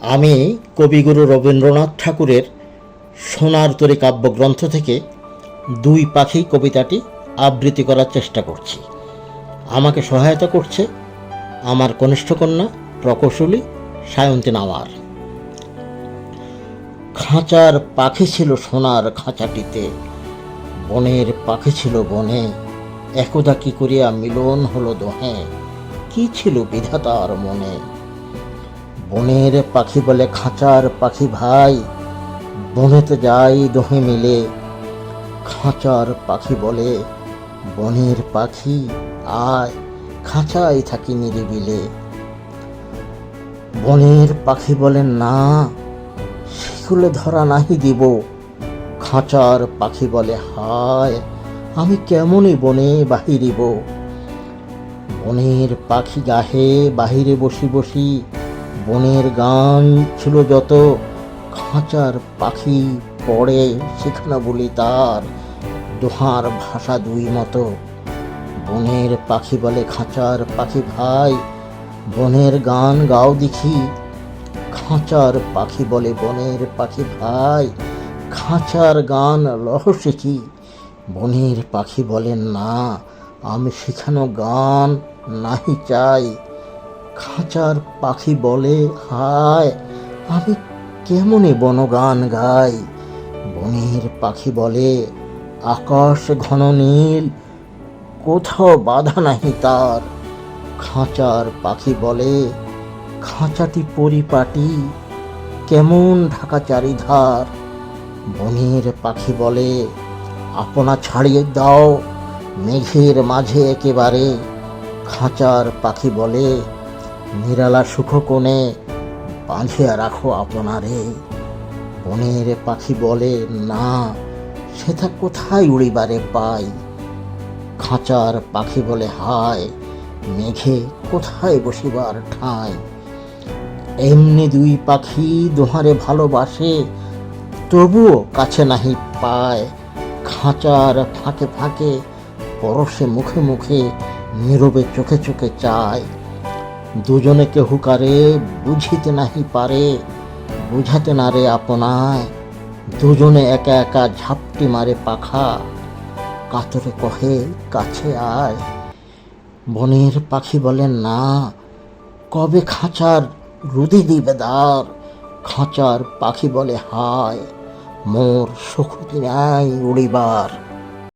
আমি কবিগুরু রবীন্দ্রনাথ ঠাকুরের সোনার তরী কাব্যগ্রন্থ থেকে দুই পাখি কবিতাটি আবৃত্তি করার চেষ্টা করছি। আমাকে সহায়তা করছে আমার কনিষ্ঠ কন্যা প্রকৌশলী সায়ন্তী নাওয়ার। খাঁচার পাখি ছিল সোনার খাঁচাটিতে, বনের পাখি ছিল বনে। একদা কি করিয়া মিলন হলো দোহে, কি ছিল বিধাতার মনে? বনের পাখি বলে খাঁচার পাখি ভাই, বনেতে যাই দোহে মিলে। খাঁচার পাখি বলে বনের পাখি আয়, খাঁচায় থাকি নিরিবিলে। বনের পাখি বলে না শিকুলে ধরা নাহি দিব। খাঁচার পাখি বলে হায়, আমি কেমনই বনে বাহিরিব? বনের পাখি গাহে বাহিরে বসি বসি বনের গান ছিল যত খাঁচার পাখি পড়ে সেখানে বলি তার, দোহার ভাষা দুই মতো। বনের পাখি বলে খাঁচার পাখি ভাই, বনের গান গাও দেখি। খাঁচার পাখি বলে, বনের পাখি ভাই খাঁচার গান লহ শিখি। বনের পাখি বলেন না, আমি শিখানো গান নাহি চাই। খাঁচার পাখি বলে, হায়, আমি কেমনে বনগান গাই? বনের পাখি বলে, আকাশ ঘন নীল, কোথাও বাধা নাহি তার। খাঁচার পাখি বলে, খাঁচাটি পরিপাটি, কেমন ঢাকা চারিধার? বনের পাখি বলে, আপনা ছাড়িয়ে দাও, মেঘের মাঝে একেবারে। খাঁচার পাখি বলে নিরালা সুখ কোণে বাঁধিয়া রাখো আপনারে। বনের পাখি বলে, না, সেটা কোথায় উড়িবারে পাই? খাঁচার পাখি বলে, হায়, মেঘে কোথায় বসিবার ঠাঁই? এমনি দুই পাখি দোহারে ভালোবাসে, তবুও কাছে নাহি পায়। খাঁচার ফাঁকে ফাঁকে পরশে মুখে মুখে নীরবে চোখে চোখে চায়। দুজনে কেহু কারে বুঝিতে নাহি পারে, বুঝাতে না রে আপনায়। দুজনে একা একা ঝাপটি মারে পাখা, কাতরে কহে, কাছে আয়। বনের পাখি বলেন, না, কবে খাঁচার রুদি দিবে দ্বার? খাঁচার পাখি বলে, হায়, মোর সুখতি নাই উড়িবার।